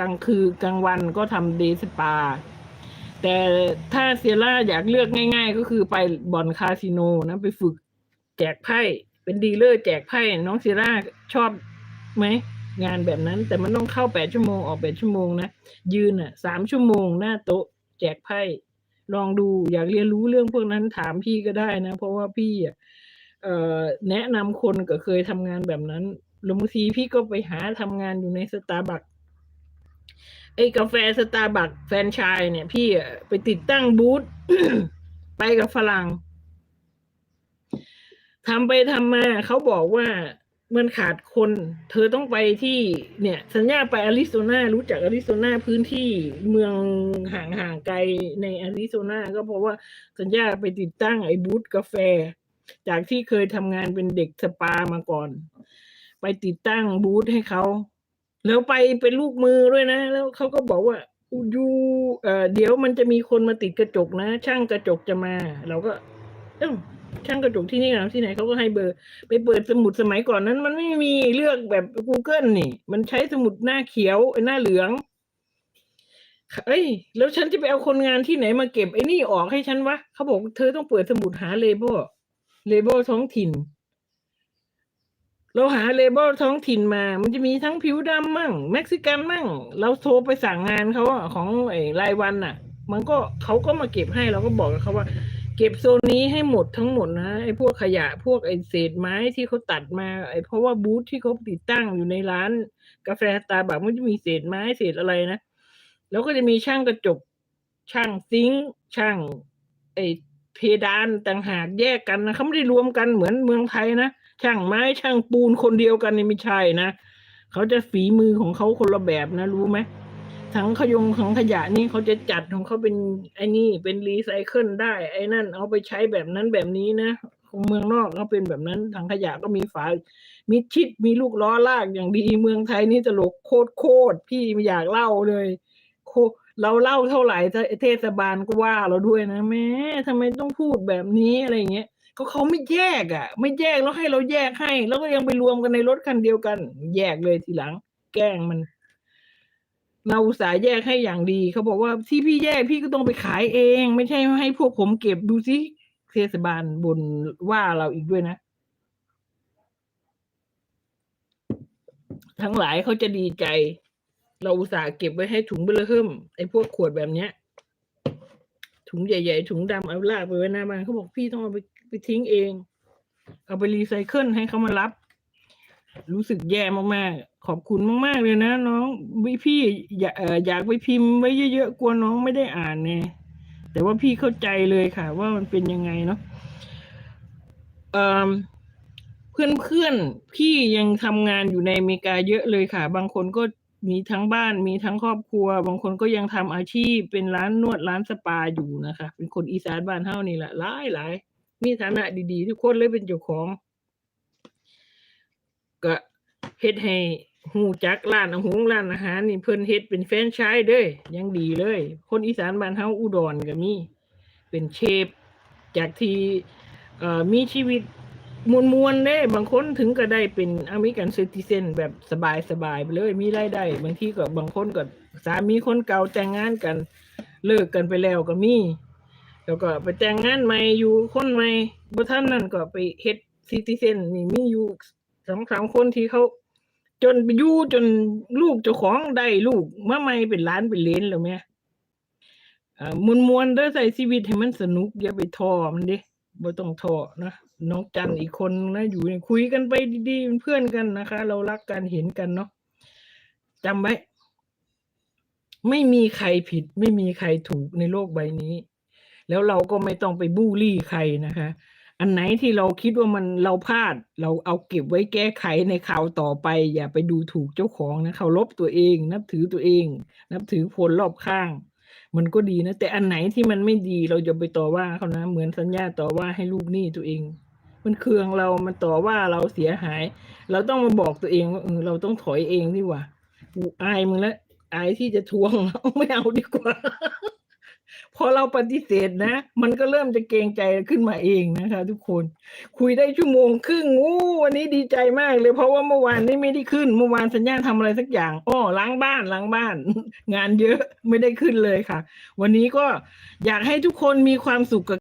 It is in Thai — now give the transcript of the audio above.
กลางคืนกลางวันก็ทำเดย์สปา แต่ถ้าเซียร่าอยากเลือกง่าย ๆ ก็คือไปบ่อนคาสิโนนะไปฝึกแจกไพ่เป็นดีลเลอร์แจกไพ่น้องเซียร่าชอบไหมงานแบบนั้น แต่มันต้องเข้าแปดชั่วโมงออกแปดชั่วโมงนะยืนอะสามชั่วโมงหน้าโต๊ะ แจกไพ่ลองดูอยากเรียนรู้เรื่องพวกนั้นถามพี่ก็ได้นะ เพราะว่าพี่อะแนะนำคนก็เคยทำงานแบบนั้นล้วบางทีพี่ก็ไปหาทำงานอยู่ในสตาร์บัค ไอ้กาแฟสตาร์บัคแฟรนไชส์เนี่ย พี่ไปติดตั้งบูธไปกับฝรั่งทำไปทำมาเขาบอกว่ามันขาดคน เธอต้องไปที่เนี่ย สัญญาไปอาริโซนารู้จักอาริโซนาพื้นที่เมืองห่างห่างๆไกลในอาริโซนาก็เพราะว่าสัญญาไปติดตั้งไอ้บูธกาแฟ จากที่เคยทำงานเป็นเด็กสปามาก่อน ไปติดตั้งบูธให้เขา แล้วไปเป็นลูกมือด้วยนะ แล้วเขาก็บอกว่าอยู่เอ่อเดี๋ยวมันจะมีคนมาติดกระจกนะ ช่างกระจกจะมา เราก็ เอ้าช่างกระจกที่นี่นะที่ไหนเขาก็ให้เบอร์ ไปเปิดสมุดสมัยก่อนนั้น มันไม่มีเลือกแบบ Google นี่ มันใช้สมุดหน้าเขียวไอ้หน้าเหลืองเอ้ย แล้วฉันจะไปเอาคนงานที่ไหนมาเก็บไอ้นี่ออกให้ฉันวะเขาบอกเธอต้องเปิดสมุดหาเลเบลเลเบลท้องถิ่น เราหาเลเบลท้องถิ่นมา มันจะมีทั้งผิวดำมั่งเม็กซิกันมั่ง เราโทรไปสั่งงานเขาของไอ้รายวันน่ะ มันก็เขาก็มาเก็บให้เราก็บอกกับเขาว่า เก็บโซนนี้ให้หมดทั้งหมดนะไอ้พวกขยะพวกไอ้เศษไม้ที่เขาตัดมาไอ้เพราะว่าบูธที่เขาติดตั้งอยู่ในร้าน กาแฟตาบัคมันจะมีเศษไม้เศษอะไรนะแล้วก็จะมีช่างกระจกช่างซิงช่างไอ้เพดานต่างหากแยกกันนะเขาไม่ได้รวมกันเหมือนเมืองไทยนะ ช่างไม้ช่างปูนคนเดียวกันนี่ไม่ใช่นะเขาจะฝีมือของเขาคนละแบบนะ รู้ไหมถังขยงถังขยะนี่เขาจะจัดของเขาเป็นไอ้นี่เป็นรีไซเคิลได้ ไอ้นั่นเอาไปใช้แบบนั้นแบบนี้นะของเมืองนอกเขาเป็นแบบนั้นถังขยะก็มีฝามิดชิดมีลูกล้อลากอย่างดีเมืองไทยนี่ตลกโคตรโคตรพี่ไม่อยากเล่าเลยโคเราเล่าเท่าไหร่เทศบาลก็ว่าเราด้วยนะแม่ทำไมต้องพูดแบบนี้อะไรอย่าง เงี้ยก็เขาไม่แยกอะ ไม่แยกแล้วให้เราแยกให้ แล้วก็ยังไปรวมกันในรถคันเดียวกัน แยกเลยทีหลัง แกล้งมันเราอุตส่าห์แยกให้อย่างดีเขาบอกว่าที่พี่แยกพี่ก็ต้องไปขายเอง ไม่ใช่ให้พวกผมเก็บดูสิเทศบาลบนว่าเราอีกด้วยนะ ทั้งหลายเขาจะดีใจ เราอุตส่าห์เก็บไว้ให้ถุงเบลอเฮิมไอ้พวกขวดแบบเนี้ย ถุงใหญ่ๆถุงดำเอาลากไปไว้หน้าบ้านเขาบอกพี่ต้องเอาไปไปทิ้งเอง เอาไปรีไซเคิลให้เขามารับ รู้สึกแย่มากๆ ขอบคุณมากๆเลยนะน้องวิพี่อยากอยากไปพิมพ์ไว้เยอะๆกลัวน้องไม่ได้อ่านไงแต่ว่าพี่เข้าใจเลยค่ะ ว่ามันเป็นยังไงเนาะเพื่อนเพื่อนๆพี่ยังทำงานอยู่ในอเมริกาเยอะเลยค่ะ บางคนก็ มีทั้งบ้านมีทั้งครอบครัว บางคนก็ยังทำอาชีพเป็นร้านนวดร้านสปาอยู่นะคะ เป็นคนอีสานบ้านเฮานี่แหละหลายหลายมีฐานะดีๆ ทุกคนเลยเป็นเจ้าของก็เฮ็ดให้หูจักร้านอาหงร้านอาหารนี่เพิ่นเฮ็ดเป็นแฟนชส์เด้ยยังดีเลย คนอีสานบ้านเฮาอุดรก็มีเป็นเชฟจากที่มีชีวิต มวลๆเด้บางคนถึงก็ได้เป็นอเมริกันซิติเซนแบบสบายๆไปเลยมีรายได้บางทีก็บางคนก็สามีคนเก่าแต่งงานกัน เลิกกันไปแล้วก็มี แล้วก็ไปแต่งงานใหม่อยู่คนใหม่บ่ทันนั่นก็ไปเฮ็ดซิติเซนนี่มีอยู่สองสามคนที่เขา จนไปอยู่จนลูกเจ้าของได้ลูกมาใหม่เป็นหลานเป็นเลนแล้วแม่มวนๆเด้อใส่ชีวิตให้มันสนุกอย่าไปทอมันด้บ่ต้องทอนะ น้องจันอีกคนนะอยู่เนี่ยคุยกันไปดีๆเป็นเพื่อนกันนะคะ เรารักกันเห็นกันเนาะจำไว้ ไม่มีใครผิด ไม่มีใครถูกในโลกใบนี้ แล้วเราก็ไม่ต้องไปบูลลี่ใครนะคะ อันไหนที่เราคิดว่ามันเราพลาด เราเอาเก็บไว้แก้ไขในข่าวต่อไป อย่าไปดูถูกเจ้าของนะเคารพตัวเอง นับถือตัวเอง นับถือคนรอบข้างมันก็ดีนะ แต่อันไหนที่มันไม่ดีเราจะไปต่อว่าเขานะ เหมือนสัญญาต่อว่าให้ลูกหนี้ตัวเอง มันเคืองเรา มันต่อว่าเราเสียหาย เราต้องมาบอกตัวเองว่าเออเราต้องถอยเองดีกว่ากูอายมึงแล้วอายที่จะทวงไม่เอาดีกว่า พอเราปฏิเสธนะ มันก็เริ่มจะเกรงใจขึ้นมาเองนะคะ ทุกคน คุยได้ชั่วโมงครึ่งอู้วันนี้ดีใจมากเลย เพราะว่าเมื่อวานนี้ไม่ได้ขึ้น เมื่อวานสัญญาทำอะไรสักอย่างอ้อล้างบ้านล้างบ้าน งานเยอะไม่ได้ขึ้นเลยค่ะ วันนี้ก็อยากให้ทุกคนมีความสุขกับ